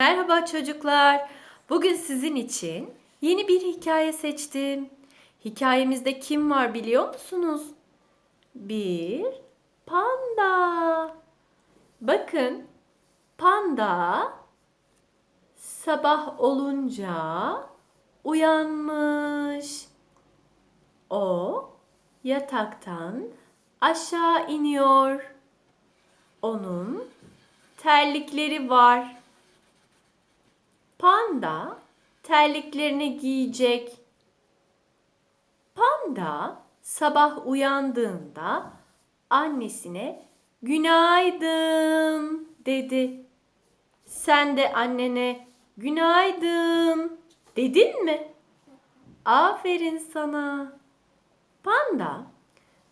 Merhaba çocuklar. Bugün sizin için yeni bir hikaye seçtim. Hikayemizde kim var biliyor musunuz? Bir panda. Bakın, panda sabah olunca uyanmış. O yataktan aşağı iniyor. Onun terlikleri var. Panda terliklerini giyecek. Panda sabah uyandığında annesine günaydın dedi. Sen de annene günaydın dedin mi? Aferin sana. Panda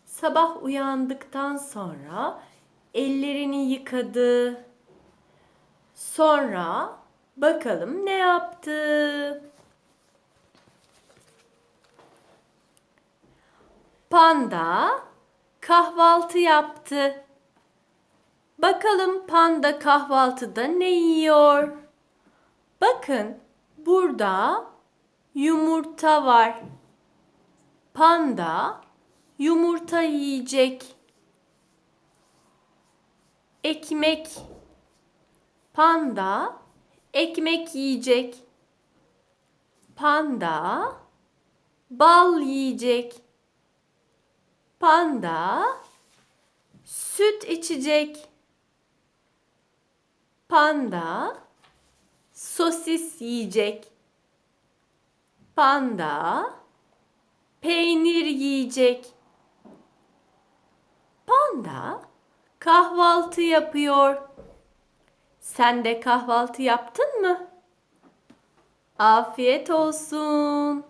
sabah uyandıktan sonra ellerini yıkadı. Sonra bakalım ne yaptı? Panda kahvaltı yaptı. Bakalım panda kahvaltıda ne yiyor? Bakın burada yumurta var. Panda yumurta yiyecek. Ekmek. Panda ekmek yiyecek. Panda bal yiyecek. Panda süt içecek. Panda sosis yiyecek. Panda peynir yiyecek. Panda kahvaltı yapıyor. Sen de kahvaltı yaptın mı? Afiyet olsun.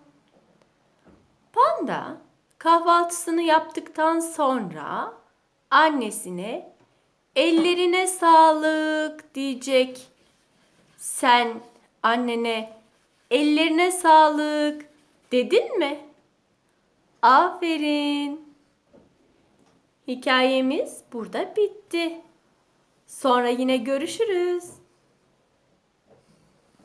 Panda kahvaltısını yaptıktan sonra annesine ellerine sağlık diyecek. Sen annene ellerine sağlık dedin mi? Aferin. Hikayemiz burada bitti. Sonra yine görüşürüz.